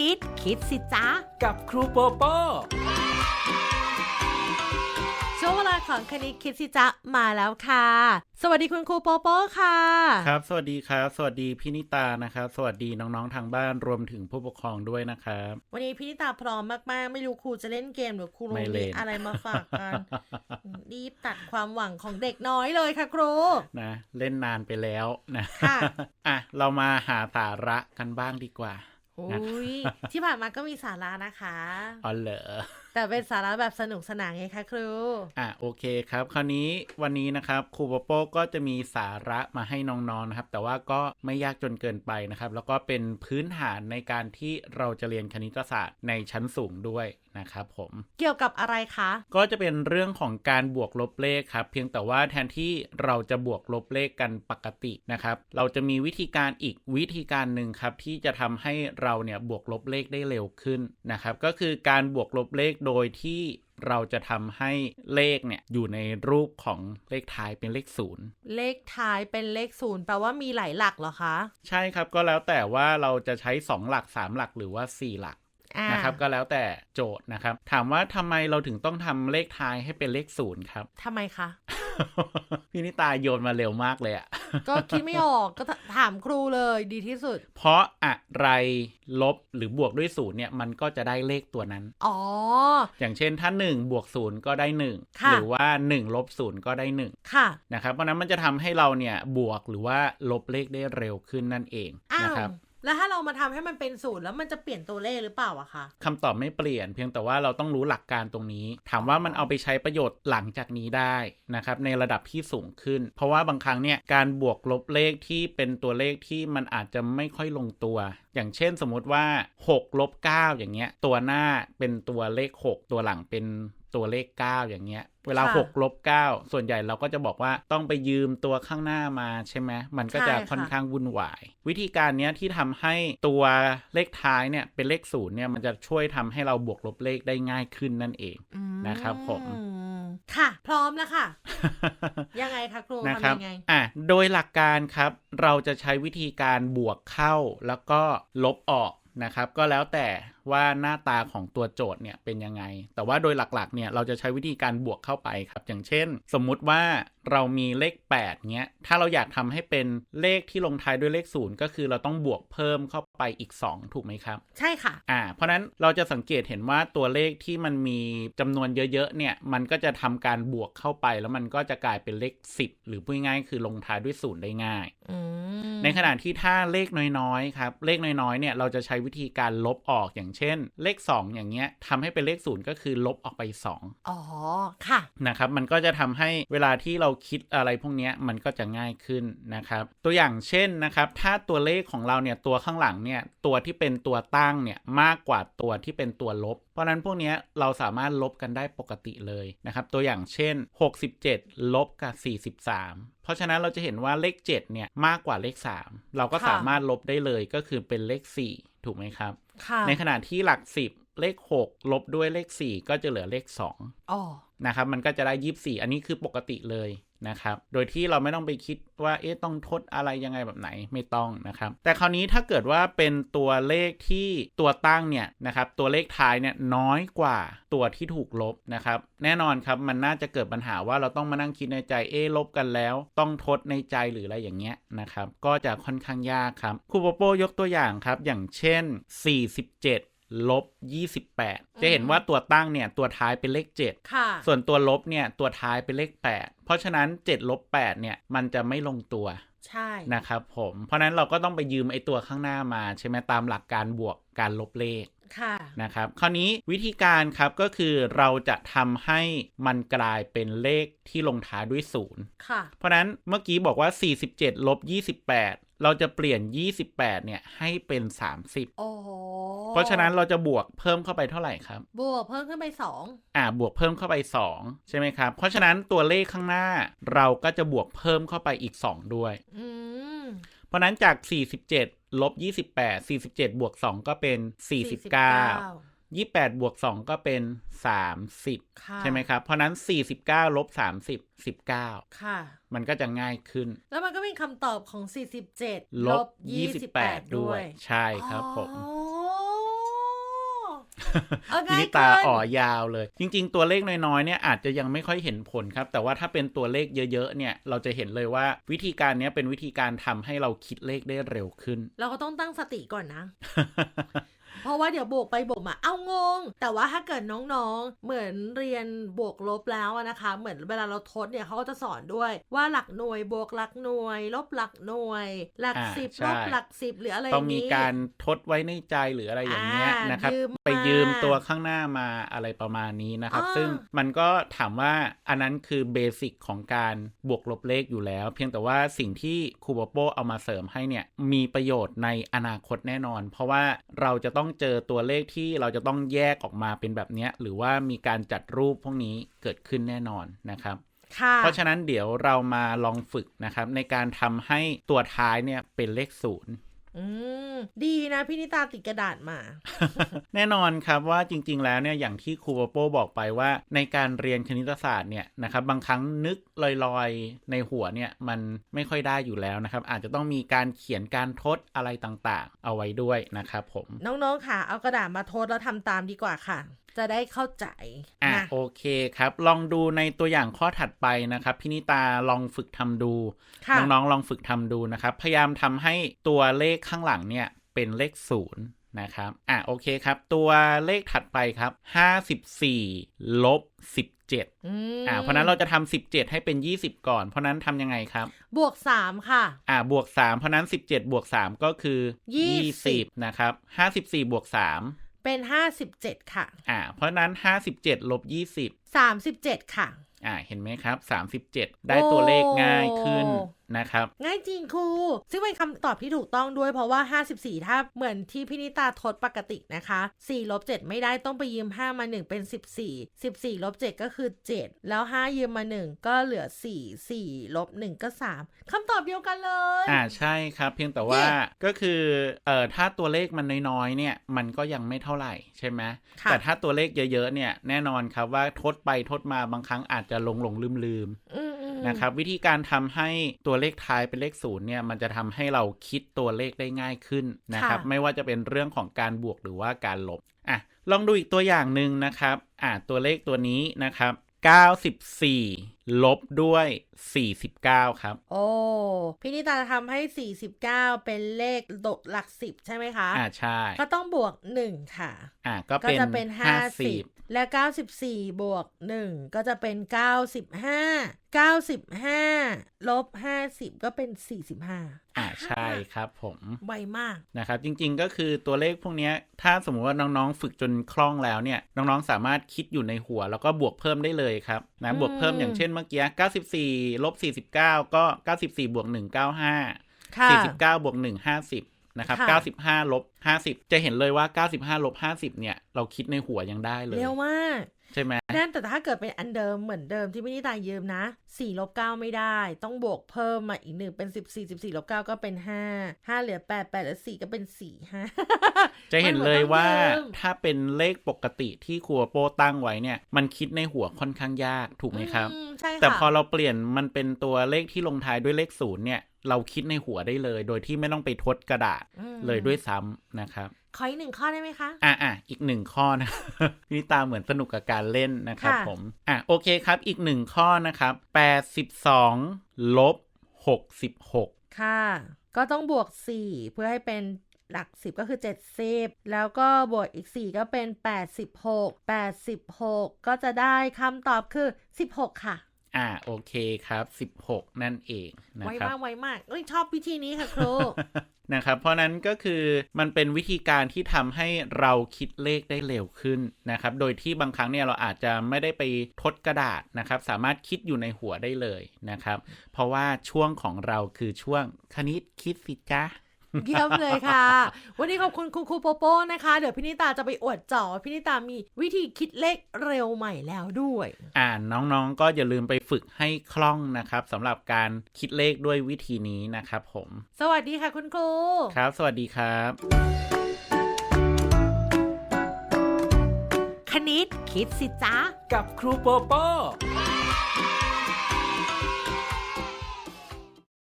ณิต คิดสิจ๊ะ กับครูโปโป้ช่วงเวลาของคณิตคิดสิจ๊ะมาแล้วค่ะ สวัสดีคุณครูโปโป้ค่ะ ครับ สวัสดีครับ สวัสดีพี่นิตานะครับ สวัสดีน้องๆทางบ้านรวมถึงผู้ปกครองด้วยนะครับ วันนี้พี่นิตาพร้อมมากๆ ไม่รู้ครูจะเล่นเกมหรือครูไม่เล่มีน อะไรมาฝากกัน รีบตัดความหวังของเด็กน้อยเลยค่ะครู นะเล่นนานไปแล้วนะค่ะ อะเรามาหาสาระกันบ้างดีกว่าโอ้ย ที่ผ่านมาก็มีสาระนะคะอ๋อเหรอ แต่เป็นสาระแบบสนุกสนานไงคะครู อะโอเคครับ คราวนี้วันนี้นะครับครูโปโป้ก็จะมีสาระมาให้น้องๆนะครับ แต่ว่าก็ไม่ยากจนเกินไปนะครับ แล้วก็เป็นพื้นฐานในการที่เราจะเรียนคณิตศาสตร์ในชั้นสูงด้วยนะครับผม เกี่ยวกับอะไรคะ ก็จะเป็นเรื่องของการบวกลบเลขครับ เพียงแต่ว่าแทนที่เราจะบวกลบเลขกันปกตินะครับ เราจะมีวิธีการอีกวิธีการหนึ่งครับที่จะทำให้เราเนี่ยบวกลบเลขได้เร็วขึ้นนะครับ ก็คือการบวกลบเลขโดยที่เราจะทำให้เลขเนี่ยอยู่ในรูปของเลขท้ายเป็นเลขศูนย์เลขท้ายเป็นเลขศูนย์แปลว่ามีหลายหลักเหรอคะ ใช่ครับก็แล้วแต่ว่าเราจะใช้ 2 หลัก 3 หลักหรือว่า 4 หลักอ่า นะครับก็แล้วแต่โจทย์นะครับ ถามว่าทำไมเราถึงต้องทำเลขท้ายให้เป็นเลขศูนย์ครับทำไมคะพี่นิตาโยนมาเร็วมากเลยอะก็คิดไม่ออกก็ถามครูเลยดีที่สุด เพราะอะไรลบหรือบวกด้วยศูนย์เนี่ยมันก็จะได้เลขตัวนั้น อ๋อ อย่างเช่นถ้า 1 บวกศูนย์ก็ได้1ค่ะหรือว่า 1 ลบศูนย์ก็ได้ 1 ค่ะนะครับเพราะฉะนั้นมันจะทำให้เราเนี่ยบวกหรือว่าลบเลขได้เร็วขึ้นนั่นเองอ้าวนะครับ แล้วถ้าเรามาทำให้มันเป็นศูนย์แล้วมันจะเปลี่ยนตัวเลขหรือเปล่าอะคะคำตอบไม่เปลี่ยน เพียงแต่ว่าเราต้องรู้หลักการตรงนี้ ถามว่ามันเอาไปใช้ประโยชน์หลังจากนี้ได้นะครับในระดับที่สูงขึ้น เพราะว่าบางครั้งเนี่ยการบวกลบเลขที่เป็นตัวเลขที่มันอาจจะไม่ค่อยลงตัว อย่างเช่นสมมุติว่า6ลบ9อย่างเงี้ยตัวหน้าเป็นตัวเลข 6 ตัวหลังเป็นตัวเลข 9 อย่างเงี้ย เวลาค่ะ6ลบ9ส่วนใหญ่เราก็จะบอกว่าต้องไปยืมตัวข้างหน้ามาใช่ไหมมันก็จะใช่ค่ะค่อนข้างวุ่นวาย วิธีการเนี้ยที่ทำให้ตัวเลขท้ายเนี่ยเป็นเลขศูนย์เนี่ยมันจะช่วยทำให้เราบวกลบเลขได้ง่ายขึ้นนั่นเองอืมนะครับผมค่ะ พร้อมแล้วค่ะ ยังไงคะครูนะครับทำยังไงอะโดยหลักการครับ เราจะใช้วิธีการบวกเข้าแล้วก็ลบออกนะครับ ก็แล้วแต่ ว่าหน้าตาของตัวโจทย์เนี่ยเป็นยังไง แต่ว่าโดยหลักๆเนี่ยเราจะใช้วิธีการบวกเข้าไปครับ อย่างเช่น สมมุติว่าเรามีเลข 8เนี้ย ถ้าเราอยากทำให้เป็นเลขที่ลงท้ายด้วยเลขศูนย์ก็คือเราต้องบวกเพิ่มเข้าไปอีก 2 ถูกไหมครับ ใช่ค่ะ อ่า เพราะฉะนั้นเราจะสังเกตเห็นว่าตัวเลขที่มันมีจำนวนเยอะๆเนี่ย มันก็จะทำการบวกเข้าไป แล้วมันก็จะกลายเป็นเลข 10 หรือพูดง่ายๆคือลงท้ายด้วยศูนย์ได้ง่ายอืมในขณะที่ถ้าเลขน้อยๆครับเลขน้อยๆเนี่ยเราจะใช้วิธีการลบออกอย่างเช่น เลข 2 อย่างเงี้ยทำให้เป็นเลขศูนย์ก็คือลบออกไป 2 อ๋อ ค่ะ นะครับ มันก็จะทำให้เวลาที่เราคิดอะไรพวกเนี้ยมันก็จะง่ายขึ้นนะครับ ตัวอย่างเช่นนะครับ ถ้าตัวเลขของเราเนี่ยตัวข้างหลังเนี่ยตัวที่เป็นตัวตั้งเนี่ยมากกว่าตัวที่เป็นตัวลบ เพราะฉะนั้นพวกเนี้ยเราสามารถลบกันได้ปกติเลยนะครับตัวอย่างเช่น 67 ลบกับ 43เพราะฉะนั้นเราจะเห็นว่าเลข 7 เนี่ย มากกว่าเลข 3 เราก็ค่ะสามารถลบได้เลยก็คือเป็นเลข 4 ถูกไหมครับค่ะ ในขณะที่หลัก10เลข6ลบด้วยเลข4ก็จะเหลือเลข2อ๋อนะครับ มันก็จะได้24อันนี้คือปกติเลย นะครับ โดยที่เราไม่ต้องไปคิดว่าเอ๊ะต้องทดอะไรยังไงแบบไหนไม่ต้องนะครับ แต่คราวนี้ถ้าเกิดว่าเป็นตัวเลขที่ตัวตั้งเนี่ยนะครับตัวเลขท้ายเนี่ยน้อยกว่าตัวที่ถูกลบนะครับ แน่นอนครับมันน่าจะเกิดปัญหาว่าเราต้องมานั่งคิดในใจเอ๊ะลบกันแล้ว ต้องทดในใจหรืออะไรอย่างเงี้ยนะครับ ก็จะค่อนข้างยากครับครูโปโป้ยกตัวอย่างครับ อย่างเช่น 47 ลบ 28 จะเห็นว่าตัวตั้งเนี่ย ตัวท้ายเป็นเลข7ค่ะส่วนตัวลบเนี่ย ตัวท้ายเป็นเลข 8 เพราะฉะนั้น 7 ลบ 8 เนี่ย มันจะไม่ลงตัว ใช่ นะครับผม เพราะฉะนั้นเราก็ต้องไปยืมไอ้ตัวข้างหน้ามา ใช่ไหมตามหลักการบวกการลบเลขค่ะนะครับ คราวนี้วิธีการครับก็คือเราจะทำให้มันกลายเป็นเลขที่ลงท้ายด้วยศูนย์ค่ะ เพราะฉะนั้นเมื่อกี้บอกว่า 47ลบ28 เราจะเปลี่ยน 28 เนี่ย ให้เป็น 30 โอ้โห เพราะฉะนั้นเราจะบวกเพิ่มเข้าไปเท่าไหร่ครับ บวกเพิ่มขึ้นไปสองอ่า บวกเพิ่มเข้าไป 2 ใช่ไหมครับ เพราะฉะนั้นตัวเลขข้างหน้าเราก็จะบวกเพิ่มเข้าไปอีก 2 ด้วย อืม เพราะฉะนั้นจาก 47 ลบ 28 47 บวก 2 ก็เป็น 49 28บวก2ก็เป็น30ค่ะใช่ไหมครับ เพราะฉะนั้น49ลบ30 19ค่ะ มันก็จะง่ายขึ้น แล้วมันก็เป็นคำตอบของ47ลบ28ด้วย ใช่ครับผมอ๋อเออพิง่ายนิตาเกินอ๋อยาวเลย จริง ๆ ตัวเลขน้อยๆเนี่ยอาจจะยังไม่ค่อยเห็นผลครับ แต่ว่าถ้าเป็นตัวเลขเยอะๆเนี่ยเราจะเห็นเลยว่าวิธีการเนี้ยเป็นวิธีการทำให้เราคิดเลขได้เร็วขึ้น เราก็ต้องตั้งสติก่อนนะ เพราะว่าเดี๋ยวบวกไปบวกมาเอางง แต่ว่าถ้าเกิดน้องๆ เหมือนเรียนบวกลบแล้วอะนะคะ เหมือนเวลาเราทดเนี่ยเขาก็จะสอนด้วยว่าหลักหน่วยบวกหลักหน่วย ลบหลักหน่วย หลักอ่าสิบใช่ลบหลักสิบหรืออะไรต้องมีนี้การทดไว้ในใจหรืออะไรอย่างเงี้ยอ่านนะครับยืมไปมายืมตัวข้างหน้ามาอะไรประมาณนี้นะครับอ่าซึ่งมันก็ถามว่าอันนั้นคือเบสิกของการบวกลบเลขอยู่แล้ว เพียงแต่ว่าสิ่งที่ครูโปโปเอามาเสริมให้เนี่ยมีประโยชน์ในอนาคตแน่นอน เพราะว่าเราจะต้องเจอตัวเลขที่เราจะต้องแยกออกมาเป็นแบบเนี้ยหรือว่ามีการจัดรูปพวกนี้เกิดขึ้นแน่นอนนะครับค่ะเพราะฉะนั้นเดี๋ยวเรามาลองฝึกนะครับ ในการทำให้ตัวท้ายเนี่ยเป็นเลขศูนย์ อืมดีนะพี่นิตาติดกระดาษมา แน่นอนครับว่าจริง ๆ แล้วเนี่ยอย่างที่ครูโปโป้บอกไปว่า ในการเรียนคณิตศาสตร์เนี่ยนะครับบางครั้งนึกลอยๆ ในหัวเนี่ยมันไม่ค่อยได้อยู่แล้วนะครับ อาจจะต้องมีการเขียนการทดอะไรต่างๆ เอาไว้ด้วยนะครับผม น้องๆค่ะ เอากระดาษมาทดแล้วทำตามดีกว่าค่ะ จะได้เข้าใจอะนะโอเคครับ ลองดูในตัวอย่างข้อถัดไปนะครับพินิตาลองฝึกทำดูค่ะน้องๆลองฝึกทำดูนะครับ พยายามทำให้ตัวเลขข้างหลังเนี่ยเป็นเลขศูนย์นะครับ อะโอเคครับ ตัวเลขถัดไปครับ 54ลบ17อืมอ่าเพราะฉะนั้นเราจะทำ17 ให้เป็น 20 ก่อน เพราะฉะนั้นทำยังไงครับ บวกสามค่ะ อ่าบวก 3 เพราะฉะนั้น 17 บวก 3 ก็คือ 20 20นะครับ 54 บวก 3 เป็นห้าสิบเจ็ดค่ะ อ่า เพราะฉะนั้น57ลบ20สามสิบเจ็ดค่ะ อ่า เห็นไหมครับ37ได้ตัวเลขง่ายขึ้นโอ้ นะครับ ง่ายจริงครู ซึ่งเป็นคำตอบที่ถูกต้องด้วยเพราะว่า 54 ถ้าเหมือนที่พี่นิตาทดปกตินะคะ4ลบ7ไม่ได้ต้องไปยืม 5 มา 1 เป็น 14 14ลบ7ก็คือ 7 แล้ว 5 ยืมมา 1 ก็เหลือ 4 4ลบ1ก็ 3 คำตอบเดียวกันเลย อ่าใช่ครับ เพียงแต่ว่าเย้ก็คือเอ่อถ้าตัวเลขมันน้อยๆเนี่ยมันก็ยังไม่เท่าไหร่ใช่ไหมค่ะแต่ถ้าตัวเลขเยอะๆเนี่ยแน่นอนครับว่าทดไปทดมาบางครั้งอาจจะหลงหลงลืมลืมอืมอืมๆ นะครับ วิธีการทำให้ตัวเลขท้ายเป็นเลขศูนย์เนี่ยมันจะทำให้เราคิดตัวเลขได้ง่ายขึ้นนะครับ ไม่ว่าจะเป็นเรื่องของการบวกหรือว่าการลบอะลองดูอีกตัวอย่างหนึ่งนะครับอะตัวเลขตัวนี้นะครับ 94ลบด้วย 49 ครับ โอ้พี่นิตาจะทำให้ 49 เป็นเลขตกหลัก 10 ใช่ไหมคะ อ่าใช่ ก็ต้องบวก 1 ค่ะ อ่าก็ก็เป็นจะเป็น50 50 และ 94 บวก 1 ก็จะเป็น 95 95 ลบ 50 ก็เป็น 45 อ่าใช่ครับผมไวมากนะครับ จริงๆก็คือตัวเลขพวกเนี้ยถ้าสมมุติว่าน้องๆ ฝึกจนคล่องแล้วเนี่ย น้องๆ สามารถคิดอยู่ในหัว แล้วก็บวกเพิ่มได้เลยครับนะอืมบวกเพิ่มอย่างเช่นเมื่อกี้94ลบ49ก็94บวก1 95ค่ะ49บวก1 50นะครับค่ะ95ลบ50จะเห็นเลยว่า95ลบ50เนี่ย เราคิดในหัวยังได้เลย เร็วมาก ใช่ไหมนั่นแต่ถ้าเกิดเป็นอันเดิมเหมือนเดิมที่พี่นิตายืมนะ4ลบ9ไม่ได้ ต้องบวกเพิ่มมาอีกหนึ่งเป็น14 14ลบ9ก็เป็น5 5เหลือ8 8เหลือ4ก็เป็น4 5จะเห็นเลยว่ามันเหมือนต้องยืมถ้าเป็นเลขปกติที่ครูโปตั้งไว้เนี่ย มันคิดในหัวค่อนข้างยากถูกไหมครับอืมใช่ค่ะแต่พอเราเปลี่ยนมันเป็นตัวเลขที่ลงท้ายด้วยเลขศูนย์เนี่ยเราคิดในหัวได้เลย โดยที่ไม่ต้องไปทดกระดาษอืมเลยด้วยซ้ำนะครับ ขออีกหนึ่งข้อได้ไหมคะ อะอะอีกหนึ่งข้อนะนี่ตาเหมือนสนุกกับการเล่นนะครับค่ะผม อะโอเคครับ อีกหนึ่งข้อนะครับแปดสิบสองลบหกสิบหกค่ะ ก็ต้องบวก4เพื่อให้เป็นหลัก 10 ก็คือ 70 แล้วก็บวกอีก 4 ก็เป็น 86 86 ก็จะได้คำตอบคือ 16 ค่ะ อะโอเคครับสิบหกนั่นเองนะไวครับมากไวมากเอ้ยชอบวิธีนี้ค่ะครูนะครับ เพราะนั้นก็คือมันเป็นวิธีการที่ทำให้เราคิดเลขได้เร็วขึ้นนะครับ โดยที่บางครั้งเนี่ยเราอาจจะไม่ได้ไปทดกระดาษนะครับ สามารถคิดอยู่ในหัวได้เลยนะครับ เพราะว่าช่วงของเราคือช่วงคณิตคิดสิจ้า เยี่ยมเลยค่ะ วันนี้ขอบคุณครูครูโปโป้นะคะ เดี๋ยวพี่นิตาจะไปอวดจ่อว่าพี่นิตามีวิธีคิดเลขเร็วใหม่แล้วด้วย อ่านน้องๆก็อย่าลืมไปฝึกให้คล่องนะครับสำหรับการคิดเลขด้วยวิธีนี้นะครับผม สวัสดีค่ะคุณครูครับ สวัสดีครับ คณิตคิดสิจ๊ะกับครูโปโป้